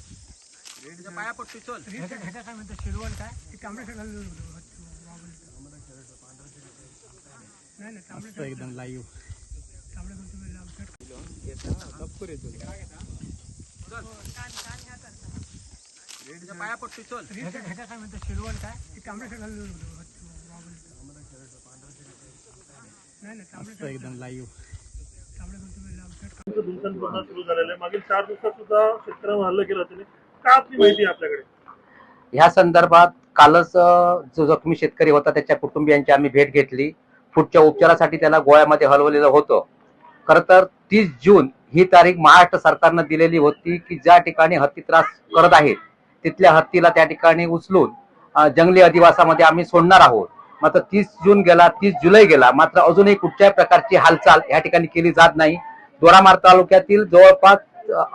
पाया पडतो चल. ह्याच्या काय म्हणतात शिरवण काय? ते तांबड्या शर्ट घालून नाही नाही तांबड्या एकदम लाईव्ह तांबड्या घालून लाल शर्ट पाया पडतो चल. ह्याच्या ह्याच्या काय म्हणतात शिरवण काय? ते तांबड्या शर्ट घालून नाही नाही तांबड्या एकदम लाईव्ह तांबड्या घालून धुमसन पुन्हा सुरू झालेलं आहे. मागील चार दिवसात सुद्धा शेतकऱ्यांवर हल्ला केला त्याने. का आपली माहिती आहे आपल्याकडे? ह्या संदर्भात कालच जो जखमी शेतकरी होता त्याच्या कुटुंबियांची आम्ही भेट घेतली. पुढच्या उपचारासाठी त्याला गोळ्यामध्ये हलवलेलं होतं. खर तर तीस जून ही तारीख महाराष्ट्र सरकारनं दिलेली होती की ज्या ठिकाणी हत्ती त्रास करत आहेत तिथल्या हत्तीला त्या ठिकाणी उचलून जंगली अधिवासामध्ये आम्ही सोडणार आहोत. मात्र तीस जून गेला तीस जुलै गेला मात्र अजूनही कुठच्याही प्रकारची हालचाल या ठिकाणी केली जात नाही. दोरामार तालुक्यातील जवळपास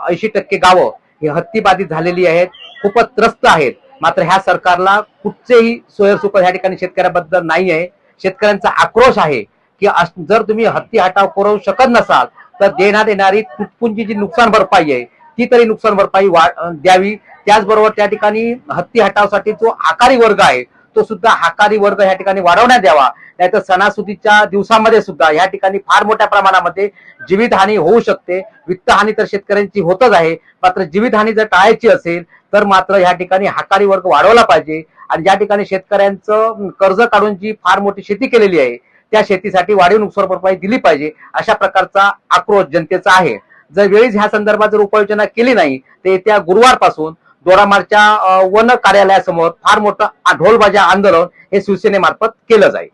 ऐंशी टक्के गावं ही हत्तीबाधित झालेली आहेत. खूपच त्रस्त आहेत. मात्र ह्या सरकारला कुठचेही सोयरसुख ह्या ठिकाणी शेतकऱ्याबद्दल नाही आहे. शेतकऱ्यांचा आक्रोश आहे की जर तुम्ही हत्ती हटाव करू शकत नसाल तर देण्यात येणारी तुटपुंजी जी नुकसान भरपाई आहे ती तरी नुकसान भरपाई वा- द्यावी. त्याचबरोबर त्या ठिकाणी हत्ती हटावसाठी जो आकारी वर्ग आहे तो सुद्धा हाकारी वर्ग ह्या ठिकाणी वाढवण्यात यावा. नाहीतर सणासुदीच्या दिवसामध्ये सुद्धा या ठिकाणी फार मोठ्या प्रमाणामध्ये जीवितहानी होऊ शकते. वित्तहानी तर शेतकऱ्यांची होतच आहे. मात्र जीवितहानी जर टाळायची असेल तर मात्र ह्या ठिकाणी हाकारी वर्ग वाढवला पाहिजे. आणि ज्या ठिकाणी शेतकऱ्यांचं कर्ज काढून जी फार मोठी शेती केलेली आहे त्या शेतीसाठी वाढीव नुकसान भरपाई दिली पाहिजे अशा प्रकारचा आक्रोश जनतेचा आहे. जर वेळीच ह्या संदर्भात जर उपाययोजना केली नाही तर येत्या गुरुवारपासून दोरामारच्या वन कार्यालयासमोर फार मोठं ढोलबाजा आंदोलन हे शिवसेनेमार्फत केलं जाईल.